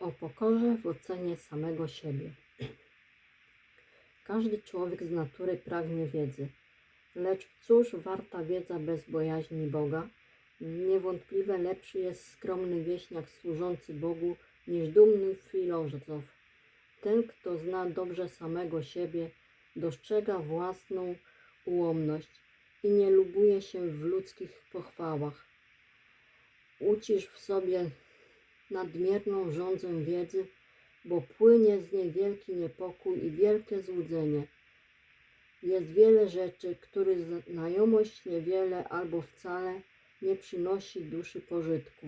O pokorze w ocenie samego siebie. Każdy człowiek z natury pragnie wiedzy. Lecz cóż warta wiedza bez bojaźni Boga? Niewątpliwie lepszy jest skromny wieśniak służący Bogu niż dumny filozof. Ten, kto zna dobrze samego siebie, dostrzega własną ułomność i nie lubuje się w ludzkich pochwałach. Ucisz w sobie nadmierną rządzę wiedzy, bo płynie z niej wielki niepokój i wielkie złudzenie. Jest wiele rzeczy, których znajomość niewiele albo wcale nie przynosi duszy pożytku.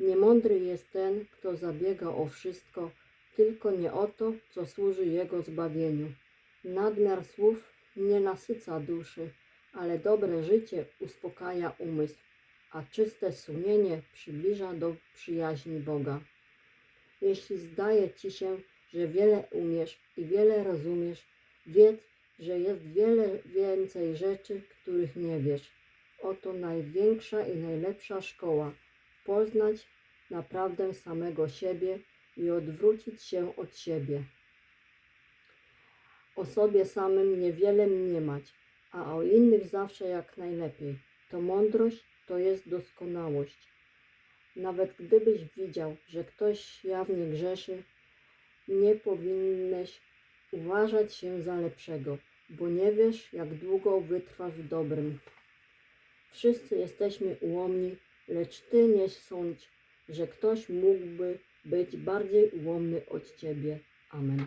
Niemądry jest ten, kto zabiega o wszystko, tylko nie o to, co służy jego zbawieniu. Nadmiar słów nie nasyca duszy, ale dobre życie uspokaja umysł, a czyste sumienie przybliża do przyjaźni Boga. Jeśli zdaje ci się, że wiele umiesz i wiele rozumiesz, wiedz, że jest wiele więcej rzeczy, których nie wiesz. Oto największa i najlepsza szkoła poznać naprawdę samego siebie i odwrócić się od siebie. O sobie samym niewiele mniemać, a o innych zawsze jak najlepiej. To mądrość, to jest doskonałość. Nawet gdybyś widział, że ktoś jawnie grzeszy, nie powinieneś uważać się za lepszego, bo nie wiesz, jak długo wytrwasz w dobrym. Wszyscy jesteśmy ułomni, lecz ty nie sądź, że ktoś mógłby być bardziej ułomny od ciebie. Amen.